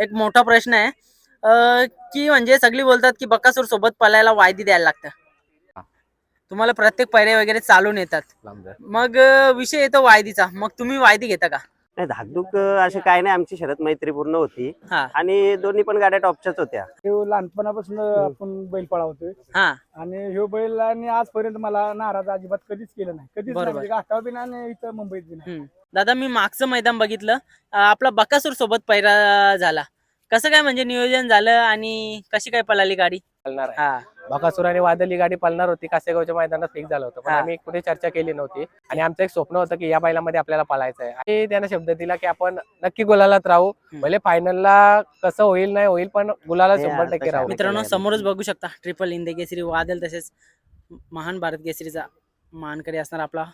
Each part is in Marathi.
एक मोठा प्रश्न आहे. की म्हणजे सगळी बोलतात की बकासूर सोबत पळायला वायदी द्यायला लागतं. तुम्हाला प्रत्येक पैरे वगैरे चालून येतात. मग विषय येतो वायदीचा. मग तुम्ही वायदी घेता का? नाही धाकधूक असे काय नाही आमची शरद मैत्रीपूर्ण होती. हा. आणि दोन्ही पण गाड्या टॉपच्याच होत्या. ह्यो लहानपणापासून आपण बैल पळावतोय हा. आणि ह्यो बैल आणि आजपर्यंत मला नाराज अजिबात कधीच केलं नाही. कधीच नाही बरोबर. म्हणजे घाटावर बी नाही आणि इथं मुंबईत बी नाही. हम्म. दादा मी मागचं मैदान बघितलं. अं, आपला बकासूर सोबत पैरा झाला. कसं काय म्हणजे नियोजन झालं आणि कशी काय पळाली गाडी? आहे. हा. बकासूर आणि वादळ ही गाडी पळणार होती कासेगावच्या मैदानात फिक्स झालं होतं. पण. आम्ही कुठे चर्चा केली नव्हती. आणि आमचं एक स्वप्न होतं की या बैलामध्ये आपल्याला पळायचं आहे. आणि त्यानं शब्द दिला की आपण नक्की गुलालात राहू. भले फायनलला कसं होईल नाही होईल पण गुलाला हे शंभर टक्के राहू. मित्रांनो. समोरच बघू शकता ट्रिपल इंदे केसरी वादल तसेच महान भारत केसरीचा मानकरी असणार आपला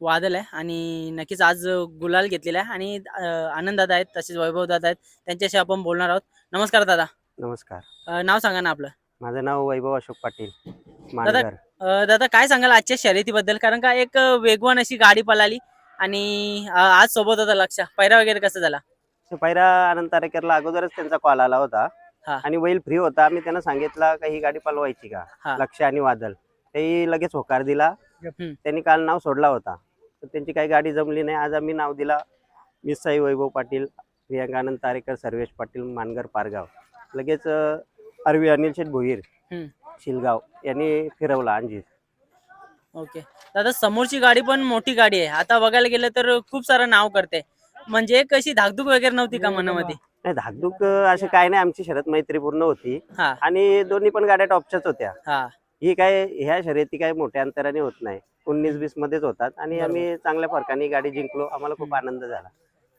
वादल आहे. आणि नक्कीच आज गुलाल घेतलेला आहे. आणि आनंद दादा आहेत तसेच वैभव दादा आहेत. त्यांच्याशी आपण बोलणार आहोत. नमस्कार दादा. नमस्कार. अं, नाव सांगा ना आपलं. माझं नाव वैभव अशोक पाटील मानगर अं, दादा काय सांगाल आजच्या शर्यतीबद्दल? कारण का एक अं, वेगवान अशी गाडी पळाली आणि अं, आज सोबत होता लक्ष. पैरा वगैरे कसं झाला? पहिला आनंद तारेकरला अगोदरच त्यांचा कॉल आला होता. हा. आणि बैल फ्री होता. आम्ही त्यांना सांगितलं का ही गाडी पळवायची हा. का लक्ष आणि वादल तेही लगेच होकार दिला. हम्म. त्यांनी काल नाव सोडला होता. तर त्यांची काही गाडी जमली नाही. आज आम्ही नाव दिला. मिसाई वैभव पाटील प्रियांका आनंद तारेकर सर्वेश पाटील मानगर पारगाव. लगेच अरवी अनिल शेठ भोईर. शिलगाव यांनी फिरवला अंजीर ओके. दादा समोरची गाडी पण मोठी गाडी आहे. आता बघायला गेलं तर खूप सारं नाव करते. म्हणजे कशी धाकधूक वगैरे नव्हती का मनामध्ये? नाही धाकधूक असे काय नाही. आमची शरद मैत्रीपूर्ण होती. आणि दोन्ही पण गाड्या टॉपच्याच होत्या. हा. काय ह्या शर्यती काय मोठ्या अंतराने होत नाही. उन्नीस वीस मध्येच होतात. आणि. आम्ही चांगल्या फरकाने गाडी जिंकलो. आम्हाला खूप आनंद झाला.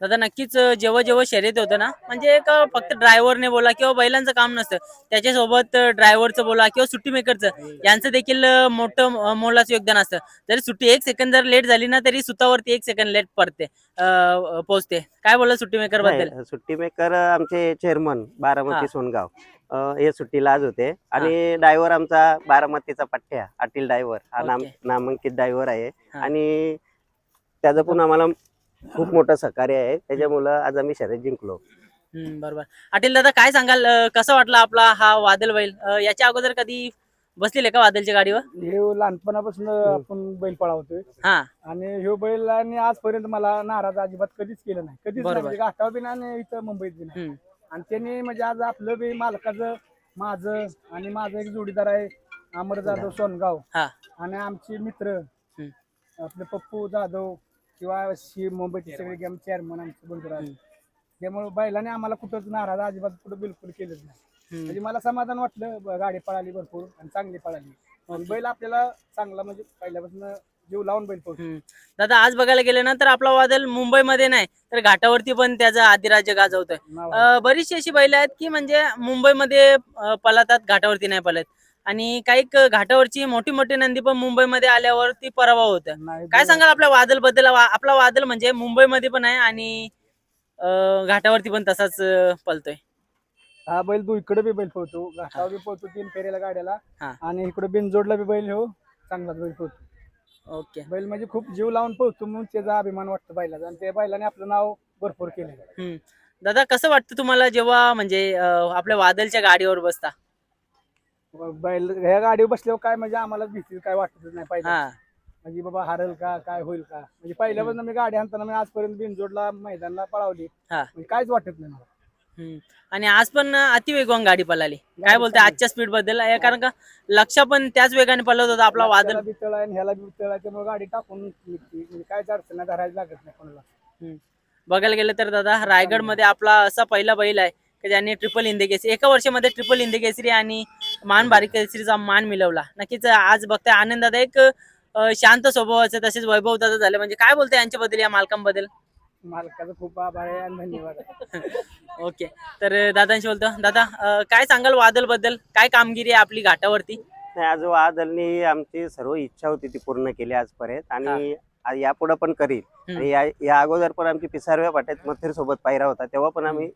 दादा नक्कीच जेव्हा जेव्हा शर्यत होतं ना म्हणजे एक फक्त ड्रायव्हरने बोला किंवा बैलांचं काम नसतं. त्याच्यासोबत ड्रायव्हरचं बोला किंवा सुट्टी मेकरचं यांचं देखील मोठं मोलाचं योगदान असतं. जरी सुट्टी एक सेकंद जर लेट झाली ना तरी सुतावरती एक सेकंद लेट पडते पोहोचते. काय बोला सुट्टी मेकरबद्दल सुट्टी मेकर आमचे चेअरमन. बारामती सोनगाव. हे सुट्टीला आज होते. आणि ड्रायव्हर आमचा बारामतीचा पठ्ठ्या अटील ड्रायव्हर. हा नाम. नामांकित ड्रायव्हर आहे. आणि त्याचं पण आम्हाला खूप मोठं सहकार्य आहे. त्याच्यामुळं आज आम्ही शर्यत जिंकलो. हम्म, बरोबर. अटील दादा काय सांगाल अं, कसं वाटलं आपला हा वादल बैल? अं, याच्या अगोदर कधी बसलेले का वादलच्या गाडीवर? ह्यो लहानपणापासून आपण बैल पळावतोय. हा. आणि ह्यो बैल आणि आजपर्यंत मला नाराज अजिबात कधीच केलं नाही. कधीच नाही. बरोबर. म्हणजे घाटावर बी नाही आणि इथं मुंबईत बी नाही. हम्म, आणि त्यांनी म्हणजे आज आपलं बी मालकाचं माझं आणि माझं एक जोडीदार आहे अमर जाधव सोनगाव. हा. आणि आमचे मित्र हम्म. आपले पप्पू जाधव किंवा शि मुंबईचे सगळे गेम चेअरमन आमचे हम्म. त्यामुळे बैलाने आम्हाला कुठंच नाराज अजिबात कुठं बिलकुल केलंच नाही. म्हणजे मला समाधान वाटलं गाडी पळाली भरपूर आणि चांगली पळाली. बैल आपल्याला चांगला म्हणजे पहिल्यापासून जीव लावून बैल हम्म. दादा आज बघायला गेलं ना तर आपला वादल मुंबईमध्ये नाही तर घाटावरती पण त्याचं आदिराज्य गाजवतोय. बरीचशी अशी बैल आहेत की म्हणजे मुंबईमध्ये पळतात घाटावरती नाही पळत. आणि काही घाटावरची मोठी मोठी नंदी पण मुंबईमध्ये आल्यावर ती पराभव होत. काय सांगाल आपल्या वादलबद्दल? आपला वादल म्हणजे मुंबईमध्ये पण आहे आणि घाटावरती पण तसाच अं, पळतोय हा बैल तू इकडे बी बैल पळतो. घाटावर बी पळतो तीन फेऱ्याला गाड्याला. आणि इकडे बिनजोडला बी बैल हो चांगलाच बैल पळतो. ओके. बैल म्हणजे खूप जीव लावून पळतो म्हणून त्याचा अभिमान वाटतो बैलाचा. आणि त्या बैलाने आपलं नाव भरपूर केलं. दादा कसं वाटतं तुम्हाला जेव्हा म्हणजे आपल्या वादलच्या गाडीवर बसता? बैल ह्या गाडीवर बसल्यावर काय म्हणजे आम्हाला भीती काय वाटतच नाही पाहिजे हा. म्हणजे बाबा हारल का काय होईल का? म्हणजे पहिल्यापासून मी गाडी आणताना मी आजपर्यंत बिनजोडला मैदानला पळावली. हा. म्हणजे काहीच वाटत नाही मला. हम्म. आणि आज पण अतिवेगवान गाडी पळाली. काय बोलते. आजच्या स्पीडबद्दल? कारण का लक्ष पण त्याच वेगाने पळत होता आपला वादल त्याला बी तळ आहे आणि ह्याला बी तळ आहे त्यामुळे गाडी टाकून निघते. म्हणजे कायच अडचण नाही धरायला लागत नाही कोणाला. बघायला गेलं तर दादा रायगडमध्ये आपला असा पहिला बैल आहे की ज्यांनी ट्रिपल हिंदी केसरी एका वर्षामध्ये ट्रिपल हिंदी केसरी आणि मान बारीक केसरीचा मान मिळवला. नक्कीच आज बघताय आनंद दादा एक अं, शांत स्वभावाचं तसेच वैभव दादा झाले. म्हणजे काय बोलताय यांच्याबद्दल या मालकांबद्दल? मालकाचा खूप आभार आहे आणि धन्यवाद आहे. ओके. तर दादांशी बोलतो. दादा अं, काय सांगाल वादलबद्दल काय कामगिरी आहे आपली घाटावरती? नाही आज वादलनी आमची सर्व इच्छा होती ती पूर्ण केली आजपर्यंत आणि यापुढे पण करील. हम्म. आणि या या अगोदर पण आमची पिसारव्या पाट्यात मथेर सोबत पायरा होता तेव्हा पण आम्ही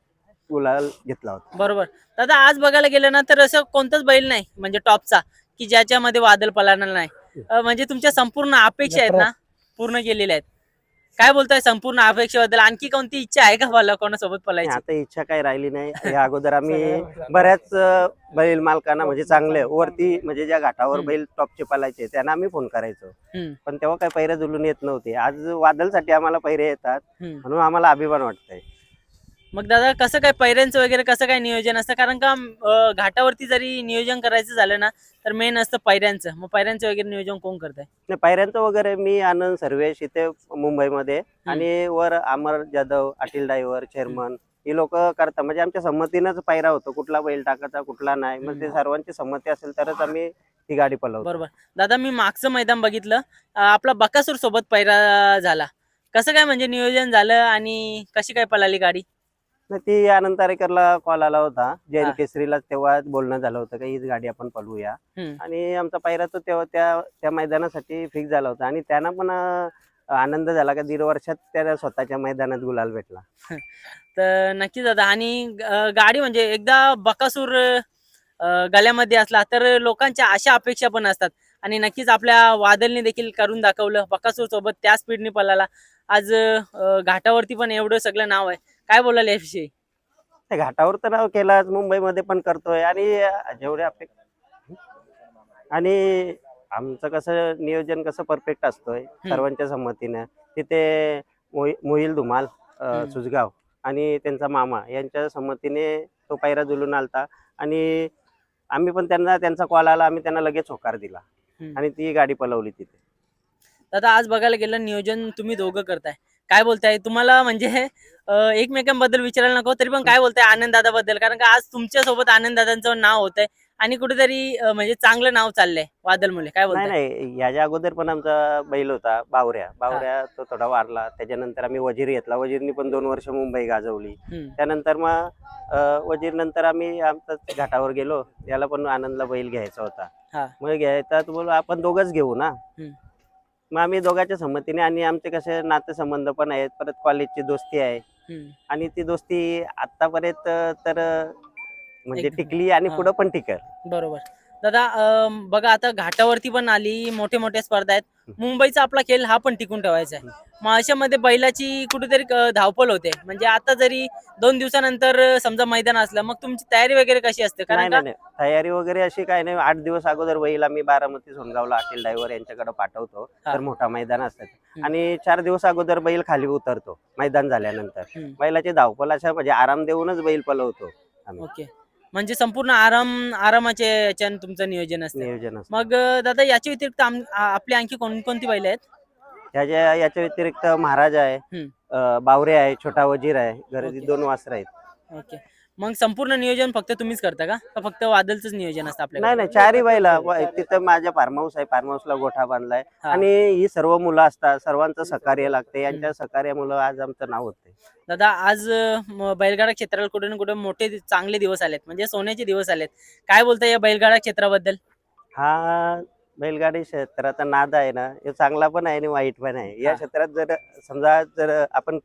गुलाल घेतला होता. बरोबर. दादा आज बघायला गेलं ना तर असं कोणतंच बैल नाही म्हणजे टॉपचा की ज्याच्यामध्ये वादल पळणार नाही. अं, म्हणजे तुमच्या संपूर्ण अपेक्षा आहेत ना पूर्ण केलेल्या आहेत. काय बोलताय संपूर्ण अपेक्षेबद्दल? आणखी कोणती इच्छा आहे का मला कोणासोबत पलायची? आता इच्छा काही राहिली नाही. या अगोदर आम्ही बऱ्याच अं, बैल मालकांना म्हणजे चांगले वरती म्हणजे ज्या घाटावर हम्म. बैल टॉपचे पालायचे त्यांना आम्ही फोन करायचो. हम्म, पण तेव्हा काही पैरे जुलून येत नव्हते. आज वादलसाठी आम्हाला पैरे येतात हम्म. म्हणून आम्हाला अभिमान वाटतंय. मग दादा कसं काय पैऱ्यांचं वगैरे कसं काय नियोजन असतं? कारण का अं, घाटावरती जरी नियोजन करायचं झालं ना तर मेन असतं पैऱ्यांचं. मग पैऱ्यांचं वगैरे नियोजन कोण करतंय? नाही पायऱ्यांचं वगैरे मी आनंद सर्वेश इथे मुंबईमध्ये. आणि वर अमर जाधव अटील डायव्हर चेअरमन ही लोक करतात. म्हणजे आमच्या संमतीनंच पायरा होतो. कुठला बैल टाकायचा कुठला नाही. मग ते सर्वांची संमती असेल तरच आम्ही ती गाडी पलवतो. बरोबर. दादा मी मागचं मैदान बघितलं. अं, आपला बकासूर सोबत पैरा झाला. कसं काय म्हणजे नियोजन झालं आणि कशी काय पळाली गाडी? नाही, ती आनंद तारेकरला कॉल आला होता. जैन हा. केसरीला तेव्हा बोलणं झालं होतं की हीच गाडी आपण पळवूया हम्म. आणि आमचा पायरा तो तेव्हा त्या त्या मैदानासाठी फिक्स झाला होता. आणि त्यांना पण अं, आनंद झाला का दीड वर्षात त्याला स्वतःच्या मैदानात गुलाल भेटला. तर नक्कीच दादा. आणि अं, गाडी म्हणजे एकदा बकासूर अं, गळ्यामध्ये असला तर लोकांच्या अशा अपेक्षा पण असतात. आणि नक्कीच आपल्या वादलने देखील करून दाखवलं बकासूर सोबत त्या स्पीडने पळाला. आज अं, घाटावरती पण एवढं सगळं नाव आहे. काय बोलाल याविषयी घाटावर तर नाव केलं मुंबईमध्ये पण करतोय. आणि जेवढे अपेक्षा आणि आमचं कसं नियोजन कसं परफेक्ट असतोय सर्वांच्या संमतीनं. तिथे मोहि- मोहिल धुमाल. सुजगाव आणि त्यांचा मामा यांच्या संमतीने तो पायरा जुलून आलता. आणि आम्ही पण त्यांना त्यांचा कॉल आला आम्ही त्यांना लगेच होकार दिला. आणि ती गाडी पलवली तिथे. दादा आज बघायला गेलं नियोजन तुम्ही दोघं करताय. काय बोलताय? तुम्हाला म्हणजे एकमेकांबद्दल विचारायला नको तरी पण काय बोलताय आनंद दादाबद्दल? कारण का आज तुमच्यासोबत आनंद दादांचं नाव होतंय आणि कुठेतरी म्हणजे चांगलं नाव चाललंय वादल मुले. काय बोलताय? नाही याच्या अगोदर पण आमचा बैल होता बावऱ्या. बावऱ्या तो थोडा वारला. त्याच्यानंतर आम्ही वजीर घेतला. वजीरनी पण दोन वर्ष मुंबई गाजवली. त्यानंतर मग वजीर नंतर आम्ही आमचा घाटावर गेलो. त्याला पण आनंदला बैल घ्यायचा. होता. मग घ्यायचा तर बोलू आपण दोघंच घेऊ ना. मग आम्ही दोघांच्या संमतीने आणि आमचे कसे नातेसंबंध पण आहेत परत कॉलेजची दोस्ती आहे. आणि ती दोस्ती आतापर्यंत तर म्हणजे टिकली आणि. पुढं पण टिकल बरोबर दादा अं, बघा आता घाटावरती पण आली मोठे मोठे स्पर्धा आहेत. मुंबईचा आपला खेळ हा पण टिकून ठेवायचा आहे. मग अशामध्ये बैलाची कुठेतरी अं, धावपळ होते. म्हणजे आता जरी दोन दिवसानंतर अं, समजा मैदान असलं मग तुमची तयारी वगैरे कशी असते? नाही कारण नाही का नाही. तयारी वगैरे अशी काय नाही. आठ दिवस अगोदर बैल आम्ही बारामती सोनगावला अखिल ड्रायव्हर यांच्याकडे पाठवतो. हा. तर मोठा मैदान असतात हम्म. आणि चार दिवस अगोदर बैल खाली उतरतो मैदान झाल्यानंतर. हम्म. बैलाची धावपल अशा म्हणजे आराम देऊनच बैल पलवतो ओके. म्हणजे संपूर्ण आराम आरामाचे याच्यानं तुमचं नियोजन असतं नियोजन असतं. मग अं, दादा याच्या व्यतिरिक्त आम- आ- आपली आणखी कोणकोणती बैल आहेत याच्या याच्या व्यतिरिक्त महाराज आहे हम्म. अं, बावरे आहे छोटा वजीर आहे घरी ओके. दोन वासर आहेत ओके मग संपूर्ण नियोजन फक्त तुम्हीच करता का? का फक्त वादलच नियोजन असतं नाही आपल्याला नाही चारही बैला व- तिथं माझ्या फार्म हाऊस आहे फार्म हाऊसला गोठा बांधलाय. हा. आणि ही सर्व मुलं असतात सर्वांचं सहकार्य लागते यांच्या सहकार्यामुळं आज आमचं नाव होतंय. दादा आज अं, म- बैलगाडा क्षेत्राला कुठे ना कुठे मोठे दि- चांगले दिवस आलेत. म्हणजे सोन्याचे दिवस आलेत. काय बोलताय या बैलगाडा क्षेत्राबद्दल? हा बैलगाडी क्षेत्राचा नाद आहे ना. हे चांगला पण आहे आणि वाईट पण आहे. या. क्षेत्रात जर समजा जर आपण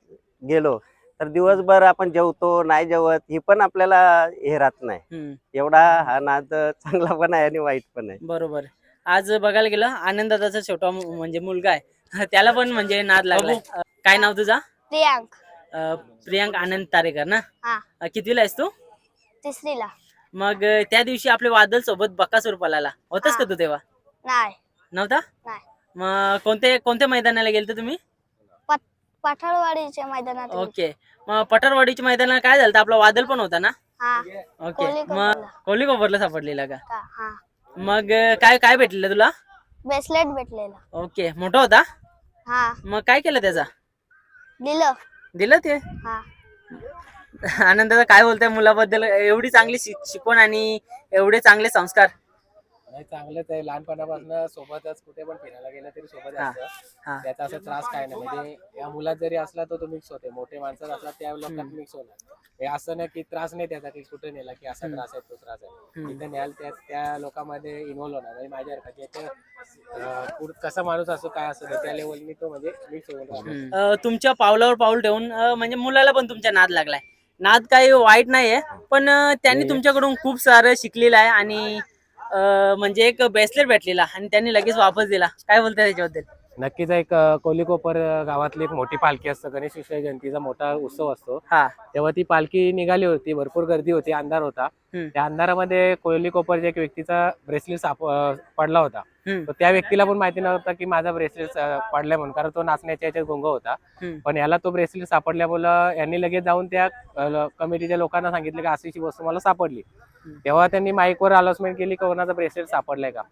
गेलो तर दिवसभर आपण जेवतो नाही जेवत ही पण आपल्याला हे राहत नाही. एवढा हा नाद चांगला पण आहे आणि वाईट पण आहे. बरोबर. आज बघायला गेलं आनंदाचा छोटा म्हणजे मुलगा आहे. त्याला पण म्हणजे नाद लागलाय अं, काय नाव तुझा? प्रियांक. प्रियांक आनंद तारेकर ना? हा. कितवीला आहेस तू? तिसरीला. मग त्या दिवशी आपले वादल सोबत बकासूर पलाला होतस का. तू तेव्हा? नाही. नव्हता? नाही. मग कोणते कोणत्या मैदानाला गेलते तुम्ही? पाठाळवाडीच्या मैदानात. ओके. मग पठारवाडीच्या मैदानाला काय झालं? आपला वादल पण होता ना? हा. ओके. मग. कोहली कोपरला सापडलेला का? का हा. मग काय काय भेटलेलं तुला? ब्रेसलेट भेटलेला. ओके. मोठा होता? हा. मग काय केलं त्याचा? दिलं. दिलं ते? हा. आनंदाचा काय बोलताय मुलाबद्दल? एवढी चांगली शिक- शिकवण आणि एवढे चांगले संस्कार. नाही चांगलंच आहे लहानपणापासून सोबतच कुठे पण फिरायला गेलं तरी सोबत हा. असतं. त्याचा असा त्रास काय नाही. म्हणजे या मुलात जरी असला तर तो मिक्स होते मोठे माणसात असला त्या लोकात. मिक्स होणार. हे असं नाही की त्रास नाही त्याचा की कुठे नेला की असा. त्रास आहे तो त्रास आहे. तिथे न्याल त्या त्या लोकांमध्ये इन्व्हॉल्व होणार. म्हणजे माझ्यासारखा जे अं, पुढ- कसा माणूस असो काय असो त्या लेवलनी तो म्हणजे मिक्स होऊन अं, तुमच्या पावलावर पाऊल ठेवून अं, म्हणजे मुलाला पण तुमच्या नाद लागलाय. नाद काही वाईट नाहीये पण अं, त्यांनी तुमच्याकडून खूप सारं शिकलेलं आहे आणि म्हणजे एक ब्रेसलेट भेटलेला आणि त्यांनी लगेच वापस दिला काय बोलताय त्याच्याबद्दल नक्कीच एक अं, कोलीकोपर अं, गावातली एक मोठी पालखी असतं गणेश विषय जयंतीचा मोठा उत्सव असतो हा तेव्हा ती पालखी निघाली होती भरपूर गर्दी होती अंधार होता हम्म. त्या अंधारामध्ये कोलीकोपरच्या एक व्यक्तीचा ब्रेसलेट साप अं, पडला होता हम्म. तर त्या व्यक्तीला पण माहिती नव्हतं की माझा ब्रेसलेट पडलाय म्हणून कारण तो नाचण्याच्या याच्यात गुंग होता हम्म. पण याला तो ब्रेसलेट सापडल्यामुळं यांनी लगेच जाऊन त्या कमिटीच्या लोकांना सांगितलं की अशी अशी वस्तू मला सापडली. तेव्हा त्यांनी माईकवर अनाउन्समेंट केली की कोणाचा ब्रेसलेट सापडलाय का?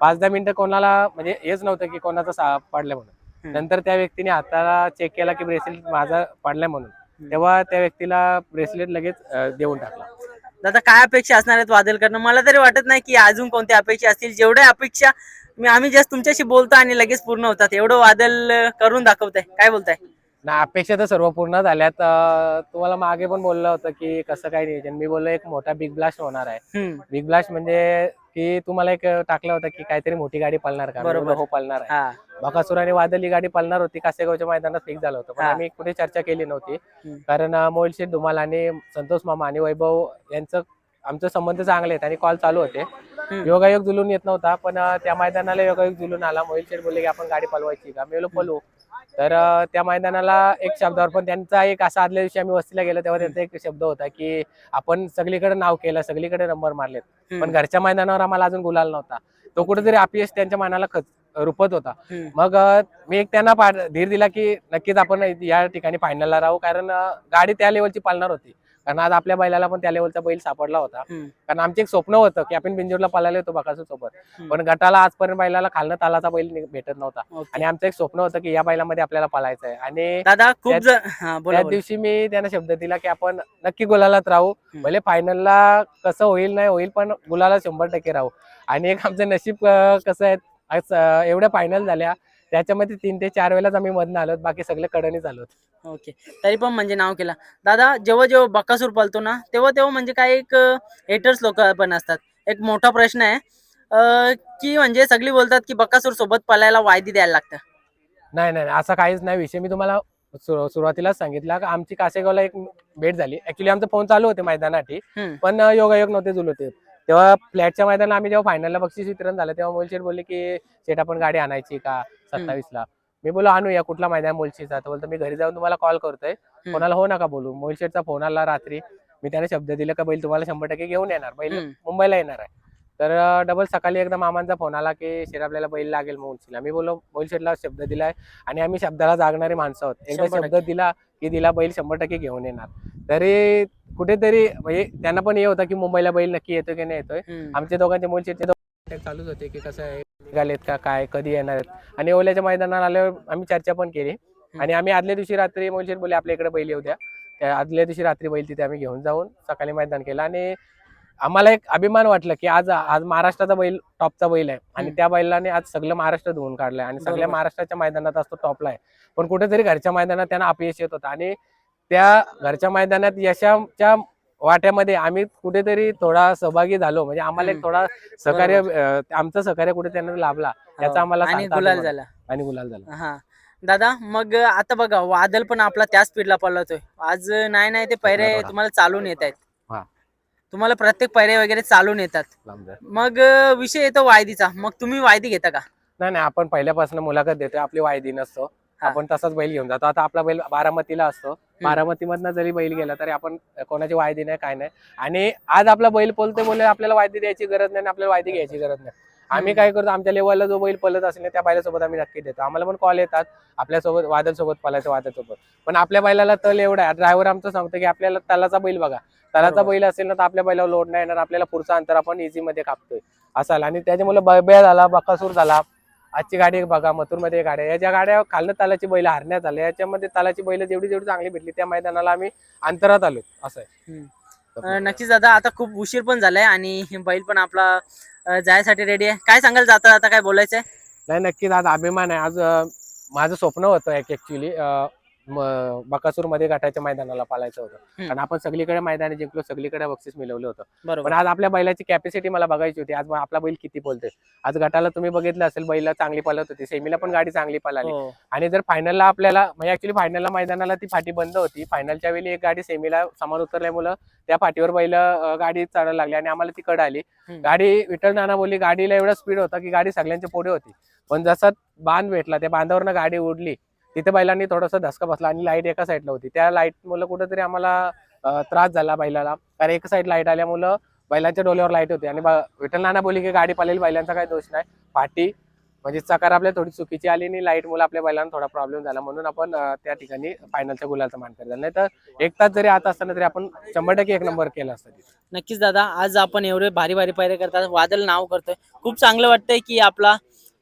पाच दहा मिनिटं कोणाला म्हणजे हेच नव्हतं की कोणाचा सापडलाय म्हणून. नंतर त्या व्यक्तीने हाताला चेक केला की ब्रेसलेट माझा पडलाय म्हणून. तेव्हा त्या व्यक्तीला ब्रेसलेट लगेच देऊन टाकला. दादा काय अपेक्षा असणार आहेत वादलकडनं? मला तरी वाटत नाही की अजून कोणत्या अपेक्षा असतील. जेवढ्या अपेक्षा मी आम्ही जस्ट तुमच्याशी बोलतो आणि लगेच पूर्ण होतात. एवढं वादल करून दाखवताय. काय बोलताय? ना अपेक्षा तर सर्व पूर्ण झाल्यात. तुम्हाला मागे पण बोललं होतं की कसं काय नियोजन? मी बोललो एक मोठा बिग ब्लास्ट होणार आहे. बिग ब्लास्ट म्हणजे की तुम्हाला एक टाकलं होतं की काहीतरी मोठी गाडी पळणार का? बरोबर. हो पळणार आणि वादळ ही गाडी पळणार होती कासेगावच्या मैदानात फिक्स झालं होतं. पण. आम्ही कुठे चर्चा केली नव्हती. कारण अं, मोहिल शेठ धुमाल आणि संतोष मामा आणि वैभव यांचं आमचं संबंध चांगले आहेत आणि कॉल चालू होते. योगायोग जुलून येत नव्हता पण त्या मैदानाला योगायोग जुलून आला. मोहिल शेठ बोलले की आपण गाडी पळवायची का? मी पळवू. तर त्या मैदानाला एक शब्दावर पण त्यांचा एक असा आदल्या दिवशी आम्ही वस्तीला गेलो तेव्हा त्यांचा एक शब्द होता की आपण सगळीकडे नाव केलं सगळीकडे नंबर मारलेत. पण घरच्या मैदानावर आम्हाला अजून गुलाल नव्हता. तो कुठेतरी अपयश त्यांच्या मनाला खच रुपत होता. मग मी एक त्यांना धीर दिला की नक्कीच आपण या ठिकाणी फायनलला राहू. कारण गाडी त्या लेवलची पालणार होती. कारण आज आपल्या बैलाला पण त्या लेवलचा बैल सापडला होता. कारण आमचे एक स्वप्न होतं की आपण बिंजोरला पळायला येतो बकासूर सोबत. पण गटाला आजपर्यंत बैलाला खालनं तालाचा बैल भेटत नव्हता. आणि आमचं एक स्वप्न होतं की या बैलामध्ये आपल्याला पळायचं आहे आणि दादा खूप त्या. दिवशी मी त्यांना शब्द दिला की आपण नक्की गुलालात राहू. भले फायनलला कसं होईल नाही होईल पण गुलाला शंभर टक्के राहू आणि एक आमचं नशीब कसं आहे एवढ्या फायनल झाल्या त्याच्यामध्ये तीन ते चार वेळेलाच आम्ही मधनं आलो बाकी सगळे कडणीच आलो. ओके. तरी पण म्हणजे नाव केला. दादा जेव्हा जेव्हा बकासूर पळतो ना तेव्हा तेव्हा म्हणजे काही एक हेटर्स लोक पण असतात. एक मोठा प्रश्न आहे. की म्हणजे सगळी बोलतात की बकासूर सोबत पळायला वायदी द्यायला लागतं. नाही नाही असा काहीच नाही विषय. मी तुम्हाला सुरु- सुरुवातीलाच सांगितला का आमची कासेगावला एक भेट झाली. ऍक्च्युली आमचा फोन चालू होते मैदानासाठी हम्म. पण योगायोग नव्हते जुलते तेव्हा फ्लॅटच्या मैदानाला आम्ही जेव्हा फायनलला बक्षीस वितरण झालं तेव्हा मोल शेठ बोलले की शेठ आपण गाडी आणायची का? सत्तावीसला मी बोलो आणूया कुठला मैदान मोलशीचा? तर बोलतो मी घरी जाऊन तुम्हाला कॉल करतोय. कोणाला हो नका बोलू. मोल शेठचा फोन आला रात्री. मी त्याने शब्द दिला का बैल तुम्हाला शंभर टक्के घेऊन येणार. बैल. मुंबईला येणार आहे. तर डबल सकाळी एकदा मामांचा फोन आला की शेठ आपल्याला बैल लागेल मोलशीला मी बोलो मोल शेठला शब्द दिलाय आणि आम्ही शब्दाला जागणारे माणसं आहोत. एकदा शब्द दिला की दिला बैल शंभर टक्के घेऊन येणार. तरी कुठेतरी म्हणजे त्यांना पण हे होतं की मुंबईला बैल नक्की येतो की नाही येतोय. आमच्या दोघांचे मोल शेठचे दोघं चालूच होते की कसं आहे. निघालेत का काय कधी येणार आहेत? आणि ओल्याच्या मैदानात आल्यावर आम्ही चर्चा पण केली. आणि आम्ही आदल्या दिवशी रात्री मोल शेठ बोले आपल्या इकडे बैल येऊ द्या. त्या आदल्या दिवशी रात्री बैल तिथे आम्ही घेऊन जाऊन सकाळी मैदान केलं. आणि आम्हाला एक अभिमान वाटलं की आज आज महाराष्ट्राचा बैल टॉपचा बैल आहे. आणि. त्या बैलाने आज सगळं महाराष्ट्र धुवून काढलंय. आणि सगळ्या. महाराष्ट्राच्या मैदानात आज तो टॉपला आहे. पण कुठेतरी घरच्या मैदानात त्यांना अपयश येत होतं. आणि त्या घरच्या मैदानात यशाच्या वाट्यामध्ये आम्ही कुठेतरी थोडा सहभागी झालो. म्हणजे आम्हाला एक. थोडा सहकार्य आमचं सहकार्य कुठे त्यांना लाभला. याचा आम्हाला हो. आणि सांगता गुलाल. झाला. आणि गुलाल झाला. हा. दादा मग आता बघा वादल पण आपला त्या स्पीडला पळवतोय आज नाही नाही ते पैरे. तुम्हाला चालून येत आहेत. तुम्हाला प्रत्येक पैरे वगैरे चालून येतात. मग विषय येतो वायदीचा. मग तुम्ही वायदी घेता का? नाही नाही आपण पहिल्यापासून मुलाखत देतोय. आपली वायदी नसतो. आपण तसाच बैल घेऊन जातो. आता आपला बैल बारामतीला असतो. बारामतीमधनं जरी बैल गेला तरी आपण कोणाची वायदी नाही काय नाही. आणि आज आपला बैल पळतोय बोलले आपल्याला वायदी द्यायची गरज नाही आणि आपल्याला वायदी घ्यायची गरज नाही. आम्ही. काय करतो आमच्या लेवलला जो बैल पळत असेल त्या बैलासोबत आम्ही नक्की देतो. आम्हाला पण कॉल येतात आपल्यासोबत वादल सोबत पळायचं वादल सोबत पण आपल्या बैलाला तल एवढा आहे. ड्रायव्हर आमचं सांगतो की आपल्याला तलाचा बैल बघा. तलाचा. बैल असेल ना तर आपल्या बैलावर लोड नाही येणार. आपल्याला पुढचं अंतर आपण इझी मध्ये कापतोय. असाल. आणि त्याच्यामुळे बळबेळ झाला बकासूर झाला आजची गाडी बघा मथुरमध्ये गाड्या या ज्या गाड्या खालनं तालाची बैल हारण्यात आल्या. याच्यामध्ये तालाची बैल जेवढी जेवढी चांगली भेटली त्या मैदानाला आम्ही अंतरात आलो असं आहे. नक्कीच दादा आता खूप उशीर पण झालाय आणि बैल पण आपला जायसाठी रेडी आहे. काय सांगाल जाता आता काय बोलायचंय? नाही नक्कीच आज अभिमान आहे. आज माझं स्वप्न होतं एक ऍक्च्युली बकासूरमध्ये गटाच्या मैदानाला पालायचं होतं. कारण आपण सगळीकडे मैदान जिंकलो सगळीकडे बक्षीस मिळवलं होतं. पण आज आपल्या बैलाची कॅपॅसिटी मला बघायची होती. आज आपला बैल किती बोलतोय. आज गटाला तुम्ही बघितलं असेल बैल चांगली पळत होती. सेमीला पण गाडी चांगली पळाली. हो. आणि जर फायनलला आपल्याला म्हणजे ऍक्च्युली फायनलला मैदानाला ती फाटी बंद होती. फायनलच्या वेळी एक गाडी सेमीला समान उतरल्यामुळं त्या फाटीवर बैल गाडी चढायला लागली आणि आम्हाला ती कड आली. गाडी विठ्ठल नाना बोलली गाडीला एवढा स्पीड होता की गाडी सगळ्यांच्या पुढे होती. पण जसा बांध भेटला त्या बांधावरनं गाडी उडली तिथे बैलांनी थोडासा धसका बसला आणि लाइट एका साईडला होती. त्या लाइट मुलं कुठेतरी आम्हाला त्रास झाला बैलाला. कारण एक साईड लाइट आल्यामुळं बैलांच्या डोल्यावर लाइट होती. आणि बा- विठ्ठल नाना बोली की गाडी पालेली बैलांचा काही दोष नाही. फाटी म्हणजे चकार आपल्या थोडी चुकीची आली आणि लाइट मुलं आपल्या बैलांना थोडा प्रॉब्लेम झाला. म्हणून आपण त्या ठिकाणी फायनलच्या गुलाचा मान करत नाही तर एक तास जरी आता असताना तरी आपण शंभर टक्के एक नंबर केला असता नक्कीच दादा आज आपण एवढे भारी भारी पायरे करतात. वादल नाव करतोय. खूप चांगलं वाटतंय की आपला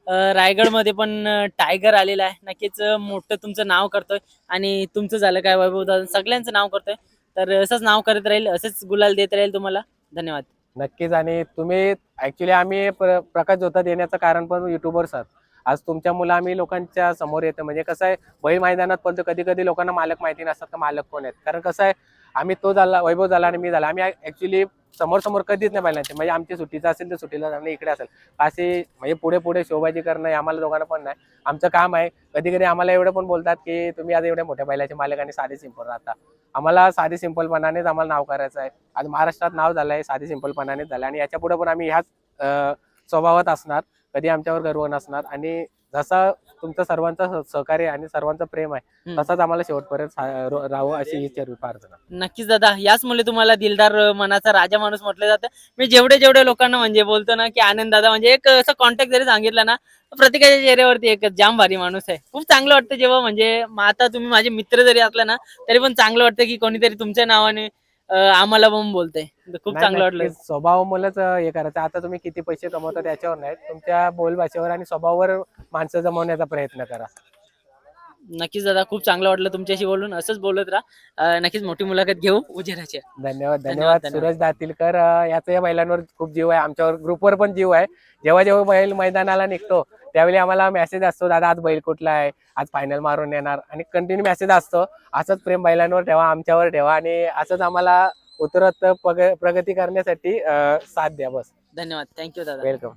रायगडमध्ये पण टायगर आलेला आहे. नक्कीच मोठं तुमचं नाव करतोय. आणि तुमचं झालं काय वैभव दादा? सगळ्यांचं नाव करतोय. तर असंच नाव करत राहील असंच गुलाल देत राहील तुम्हाला. धन्यवाद. नक्कीच. आणि तुम्ही ऍक्च्युली आम्ही प्र- प्रकाश जोता देण्याचं कारण पण युट्यूबर्स आहात आज तुमच्या मुलं आम्ही लोकांच्या समोर येतं म्हणजे कसं आहे बैल मैदानात पण कधी कधी लोकांना मालक माहिती नसतात का मालक कोण आहेत? कारण कसं आहे आम्ही तो झाला वैभव झाला आणि मी झाला. आम्ही ऍक्च्युली समोर समोर कधीच नाही बैलांचे म्हणजे आमची सुट्टीचं असेल तर सुट्टीला जाणं इकडे असेल. असे म्हणजे पुढे पुढे शोभाजी करणं आम्हाला दोघांना पण नाही. आमचं काम आहे. कधी कधी आम्हाला एवढं पण बोलतात की तुम्ही आज एवढ्या मोठ्या बैलाचे मालक आणि साधे सिंपल राहता. आम्हाला साधे सिंपलपणानेच आम्हाला नाव करायचं आहे. आज महाराष्ट्रात नाव झालं आहे साधे सिंपलपणानेच झालं आणि याच्यापुढे पण आम्ही ह्याच स्वभावात असणार. कधी आमच्यावर गर्व नसणार. आणि जसा तुमचं सर्वांचं सह- सहकार्य आणि सर्वांचं प्रेम आहे. हम्म. तसाच आम्हाला शेवटपर्यंत सा- रो- राहावं अशी ही चरवी प्रार्थना नक्कीच दादा याच मुले तुम्हाला दिलदार अं, मनाचा राजा माणूस म्हटलं जातं. मी जेवढे जेवढे लोकांना म्हणजे बोलतो ना की आनंद दादा म्हणजे एक असं कॉन्टॅक्ट जरी सांगितलं ना प्रत्येकाच्या चेहऱ्यावरती एक जाम भारी माणूस आहे. खूप चांगलं वाटतं जेव्हा म्हणजे म आता तुम्ही माझे मित्र जरी असला ना तरी पण चांगलं वाटतं की कोणीतरी तुमच्या नावाने आम्हाला पण बोलतंय. खूप नाही, चांगलं वाटलं. नक्कीच स्वभाव मुलंच हे करायचं. आता तुम्ही किती पैसे कमवता त्याच्यावर नाही. तुमच्या बोलभाषेवर आणि स्वभावावर माणसं जमवण्याचा प्रयत्न करा. नक्कीच दादा खूप चांगलं वाटलं तुमच्याशी बोलून. असंच बोलत राहा. अं, नक्कीच मोठी मुलाखत घेऊ उजेराच्या धन्यवाद धन्यवाद, धन्यवाद. धन्यवाद. सुरज दातीलकर अं, याचं या बैलांवर खूप जीव आहे. आमच्यावर ग्रुपवर पण जीव आहे. जेव्हा जेव्हा बैल मैदानाला निघतो त्यावेळी आम्हाला मेसेज असतो दादा आज बैल कुठला आहे? आज फायनल मारून येणार. आणि कंटिन्यू मेसेज असतो असंच प्रेम बैलांवर ठेवा आमच्यावर ठेवा. आणि असंच आम्हाला उतरत प्रगती करण्यासाठी साथ द्या बस. धन्यवाद. थँक्यू दादा. वेलकम